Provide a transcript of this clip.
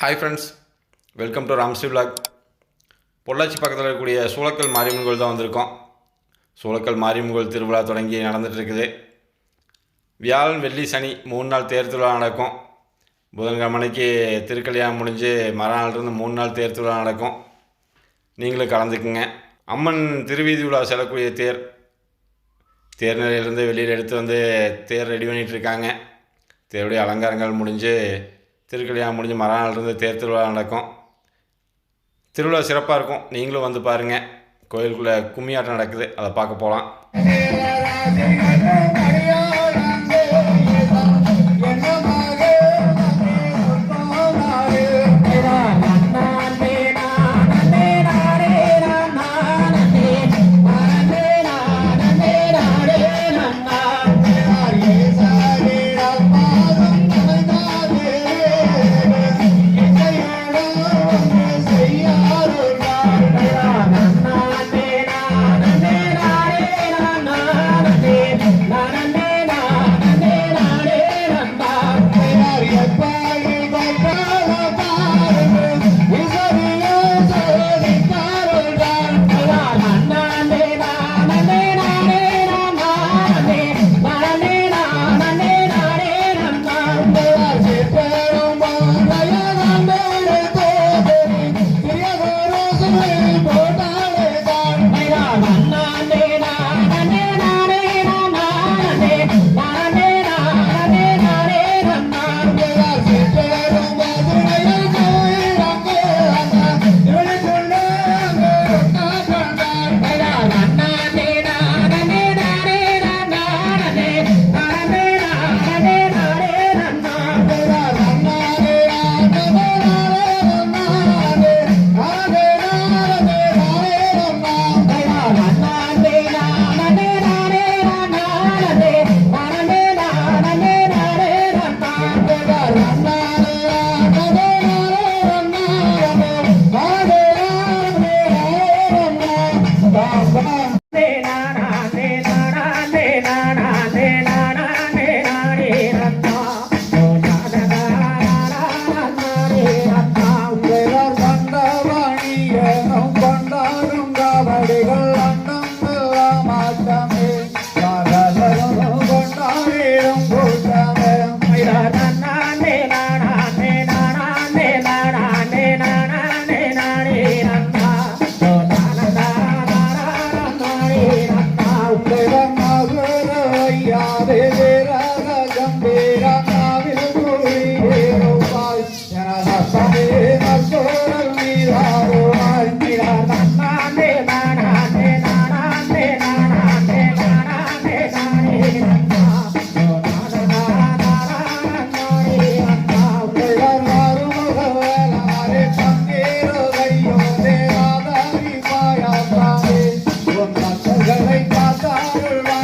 Hi friends welcome to Ramshri vlog. Pollachi பக்கத்தில் இருக்கக்கூடிய சூளக்கல் மாரியம்மன் கோயில் தான் வந்திருக்கோம். சூளக்கல் மாரியம்மன் கோயில் திருவிழா தொடங்கி நடந்துகிட்ருக்குது. வியாழன் வெள்ளி சனி மூணு நாள் தேர் திருவிழா நடக்கும். புதன்கிழமைக்கு திருக்கல்யாணம் முடிஞ்சு மறுநாள்லேருந்து மூணு நாள் தேர் திருவிழா நடக்கும். நீங்களும் கலந்துக்குங்க. அம்மன் திருவீதி விழா செல்லக்கூடிய தேர். தேர் நிலையிலேருந்து வெளியில் எடுத்து வந்து தேர் ரெடி பண்ணிகிட்ருக்காங்க. தேருடைய அலங்காரங்கள் முடிஞ்சு திருக்கல்யாணம் முடிஞ்சு மறுநாள் இருந்து தேர் திருவிழா நடக்கும். திருவிழா சிறப்பாக இருக்கும். நீங்களும் வந்து பாருங்கள் கோயிலுக்குள்ளே கும்மியாட்டம் நடக்குது. அதை பார்க்க போகலாம் Bye.